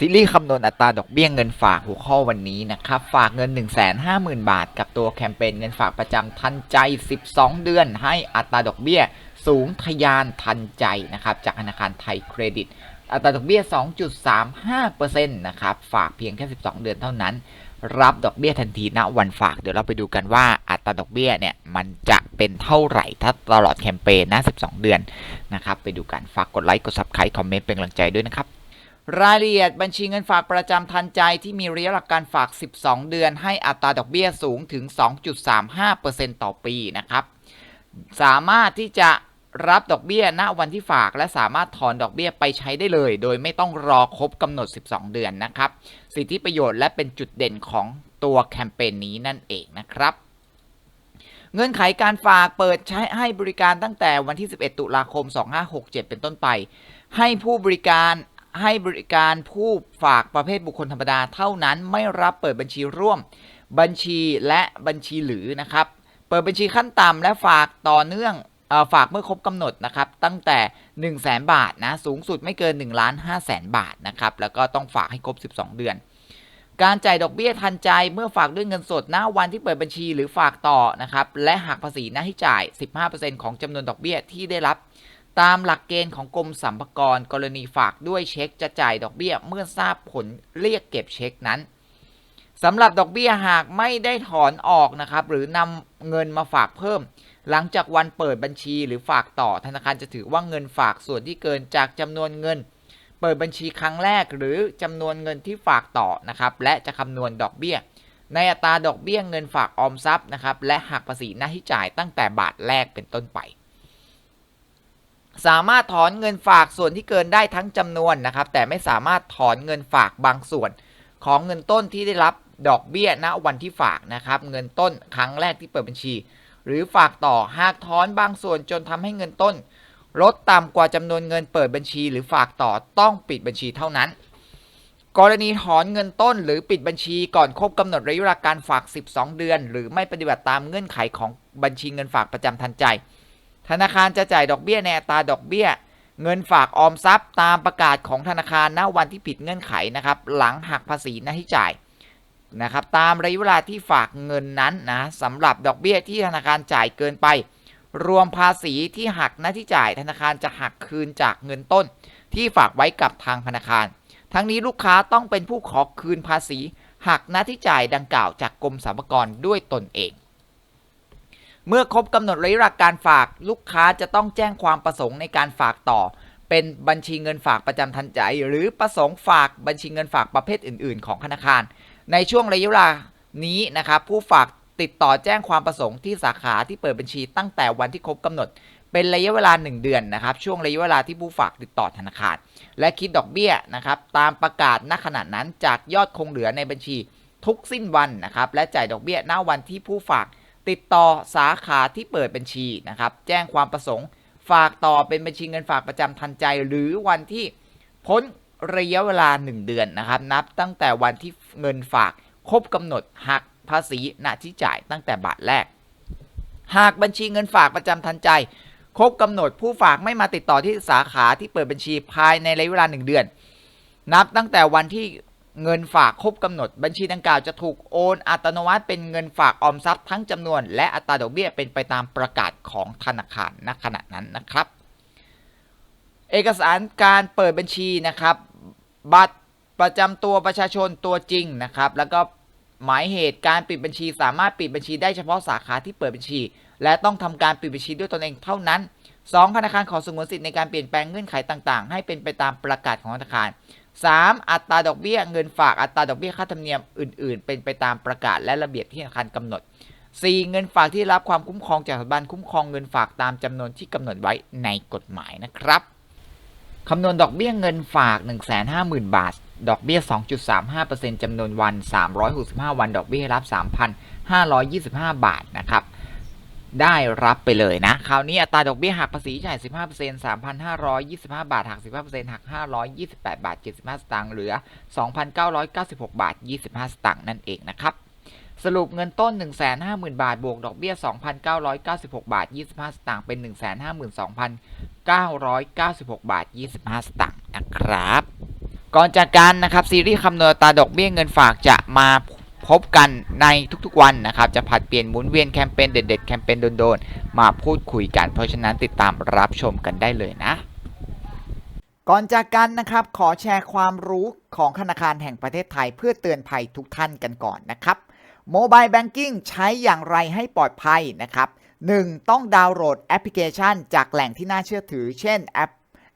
ซีรีส์คำนวณอัตราดอกเบี้ยเงินฝากหัวข้อวันนี้นะครับ ฝากเงิน 150,000 บาท กับตัวแคมเปญเงินฝากประจำทันใจ 12 เดือน ให้อัตราดอกเบี้ยสูงทะยานทันใจนะครับจากธนาคารไทยเครดิต อัตราดอกเบี้ย 2.35%นะครับฝากเพียงแค่ 12 เดือนเท่านั้น รับดอกเบี้ยทันทีณวันฝากเดี๋ยวเราไปดูกันว่าอัตราดอกเบี้ยเนี่ยมันจะเป็นเท่าไหร่ถ้าตลอดแคมเปญนะ 12 เดือนนะครับไปดูกันฝากกดไลค์กด subscribe คอมเมนต์เป็นกำลังใจด้วยนะครับ รายละเอียดบัญชีเงินฝากประจำทันใจที่มีระยะหลักการฝาก 12 เดือน ให้อัตราดอกเบี้ยสูงถึง 2.35%ต่อปีนะครับ สามารถที่จะรับดอกเบี้ยณวันที่ฝาก และสามารถถอนดอกเบี้ยไปใช้ได้เลย โดยไม่ต้องรอครบกำหนด 12 เดือนนะครับ สิทธิประโยชน์และเป็นจุดเด่นของตัวแคมเปญนี้นั่นเองนะครับเงื่อนไขการฝากเปิดใช้ให้บริการตั้งแต่วันที่ 11 ตุลาคม 2567 เป็นต้นไป ให้ผู้บริการ ให้บริการผู้ฝากประเภทบุคคลธรรมดาเท่านั้นไม่รับเปิดบัญชีร่วม บัญชีและบัญชีหรือนะครับ เปิดบัญชีขั้นต่ำและฝากต่อเนื่องฝากเมื่อครบกำหนดนะครับตั้งแต่ 1 0 0 0 0แบาทนะสูงสุดไม่เกิน1ล้าน5แสนบาทนะครับแล้วก็ต้องฝากให้ครบ 12 เดือน การจ่ายดอกเบี้ยทันใจเมื่อฝากด้วยเงินสดณวันที่เปิดบัญชีหรือฝากต่อนะครับและหักภาษีหน้าที่จ่าย 15%ของจำนวนดอกเบี้ยที่ได้รับ ตามหลักเกณฑ์ของกรมสรรพากรกรณีฝากด้วยเช็คจะจ่ายดอกเบี้ยเมื่อทราบผลเรียกเก็บเช็คนั้นสำหรับดอกเบี้ยหากไม่ได้ถอนออกนะครับ หรือนำเงินมาฝากเพิ่ม หลังจากวันเปิดบัญชีหรือฝากต่อธนาคารจะถือว่าเงินฝากส่วนที่เกินจากจำนวนเงิน เปิดบัญชีครั้งแรกหรือจำนวนเงินที่ฝากต่อนะครับ และจะคำนวณดอกเบี้ย ในอัตราดอกเบี้ยเงินฝากออมทรัพย์นะครับ และหักภาษีหน้าที่จ่ายตั้งแต่บาทแรกเป็นต้นไป สามารถถอนเงินฝากส่วนที่เกินได้ทั้งจำนวนนะครับ แต่ไม่สามารถถอนเงินฝากบางส่วน ของเงินต้นที่ได้รับดอกเบี้ยณวันที่ฝากนะครับ เงินต้นครั้งแรกที่เปิดบัญชี หรือฝากต่อหากถอนบางส่วนจนทำให้เงินต้น ลดต่ำกว่าจำนวนเงินเปิดบัญชี หรือฝากต่อต้องปิดบัญชีเท่านั้น กรณีถอนเงินต้นหรือปิดบัญชีก่อนครบกำหนดระยะเวลาการฝาก 12 เดือน หรือไม่ปฏิบัติตามเงื่อนไขของบัญชีเงินฝากประจำทันใจ ธนาคารจะจ่ายดอกเบี้ยในอัตราดอกเบี้ย เงินฝากออมทรัพย์ ตามประกาศของธนาคารณวันที่ผิดเงื่อนไขนะครับ หลังหักภาษีหน้าที่จ่ายนะครับ ตามระยะเวลาที่ฝากเงินนั้นนะสำหรับดอกเบี้ยที่ธนาคารจ่ายเกินไป รวมภาษีที่หักหน้าที่จ่าย ธนาคารจะหักคืนจากเงินต้น ที่ฝากไว้กับทางธนาคาร ทั้งนี้ลูกค้าต้องเป็นผู้ขอคืนภาษีหักหน้าที่จ่ายดังกล่าวจากกรมสรรพากรด้วยตนเอง เมื่อครบกำหนดระยะเวลาการฝากลูกค้าจะต้องแจ้งความประสงค์ในการฝากต่อ เป็นบัญชีเงินฝากประจำทันใจ หรือประสงค์ฝากบัญชีเงินฝากประเภทอื่น ๆ ของธนาคาร ในช่วงระยะเวลานี้นะครับผู้ฝากติดต่อแจ้งความประสงค์ที่สาขาที่เปิดบัญชีตั้งแต่วันที่ครบกำหนด เป็นระยะเวลา 1 เดือนนะครับช่วงระยะเวลาที่ผู้ฝากติดต่อธนาคาร และคิดดอกเบี้ยนะครับตามประกาศณขณะนั้นจากยอดคงเหลือในบัญชีทุกสิ้นวันนะครับและจ่ายดอกเบี้ยณวันที่ผู้ฝาก ติดต่อสาขาที่เปิดบัญชีนะครับ แจ้งความประสงค์ ฝากต่อเป็นบัญชีเงินฝากประจำทันใจ หรือวันที่พ้นระยะเวลา 1 เดือนนะครับ นับตั้งแต่วันที่เงินฝากครบกำหนดหักภาษีณที่จ่ายตั้งแต่บาทแรก หากบัญชีเงินฝากประจำทันใจ ครบกำหนดผู้ฝากไม่มาติดต่อที่สาขาที่เปิดบัญชีภายในระยะเวลา 1 เดือน นับตั้งแต่วันที่ เงินฝากครบกำหนด บัญชีดังกล่าวจะถูกโอนอัตโนมัติเป็นเงินฝากออมทรัพย์ทั้งจำนวน และอัตราดอกเบี้ยเป็นไปตามประกาศของธนาคารณขณะนั้นนะครับ เอกสารการเปิดบัญชีนะครับ บัตรประจำตัวประชาชนตัวจริงนะครับ แล้วก็หมายเหตุการปิดบัญชีสามารถปิดบัญชีได้เฉพาะสาขาที่เปิดบัญชี และต้องทำการปิดบัญชีด้วยตนเองเท่านั้น 2. ธนาคารขอสงวนสิทธิ์ในการเปลี่ยนแปลงเงื่อนไขต่าง ๆ ให้เป็นไปตามประกาศของธนาคาร 3. อัตราดอกเบี้ยเงินฝากอัตราดอกเบี้ยค่าธรรมเนียมอื่น ๆ เป็นไปตามประกาศและระเบียบที่ธนาคารกำหนด 4. เงินฝากที่รับความคุ้มครองจากสถาบันคุ้มครองเงินฝากตามจำนวนที่กำหนดไว้ในกฎหมายนะครับคำนวณดอกเบี้ยเงินฝาก 150,000 บาท ดอกเบี้ย 2.35%จำนวนวัน 365 วัน ดอกเบี้ยรับ 3,525 บาทนะครับ ได้รับไปเลยนะ คราวนี้อัตราดอกเบี้ยหักภาษีจ่าย 15% 3,525 บาท หัก 15%หัก 528 บาท 75 สตางค์ เหลือ 2,996 บาท 25 สตางค์นั่นเองนะครับ สรุปเงินต้น 150,000 บาท บวกดอกเบี้ย 2,996 บาท 25 สตางค์ เป็น 152,996 บาท 25 สตางค์นะครับ ก่อนจากกันนะครับ ซีรีส์คำนวณอัตราดอกเบี้ยเงินฝากจะมา พบกันในทุกๆวันนะครับ จะผัดเปลี่ยนหมุนเวียนแคมเปญเด็ดๆ แคมเปญโดนๆ มาพูดคุยกัน เพราะฉะนั้นติดตามรับชมกันได้เลยนะ ก่อนจากกันนะครับ ขอแชร์ความรู้ของธนาคารแห่งประเทศไทยเพื่อเตือนภัยทุกท่านกันก่อนนะครับโมบายแบงกิ้งใช้อย่างไรให้ปลอดภัยนะครับ 1. ต้องดาวน์โหลดแอปพลิเคชัน จากแหล่งที่น่าเชื่อถือ เช่นแอป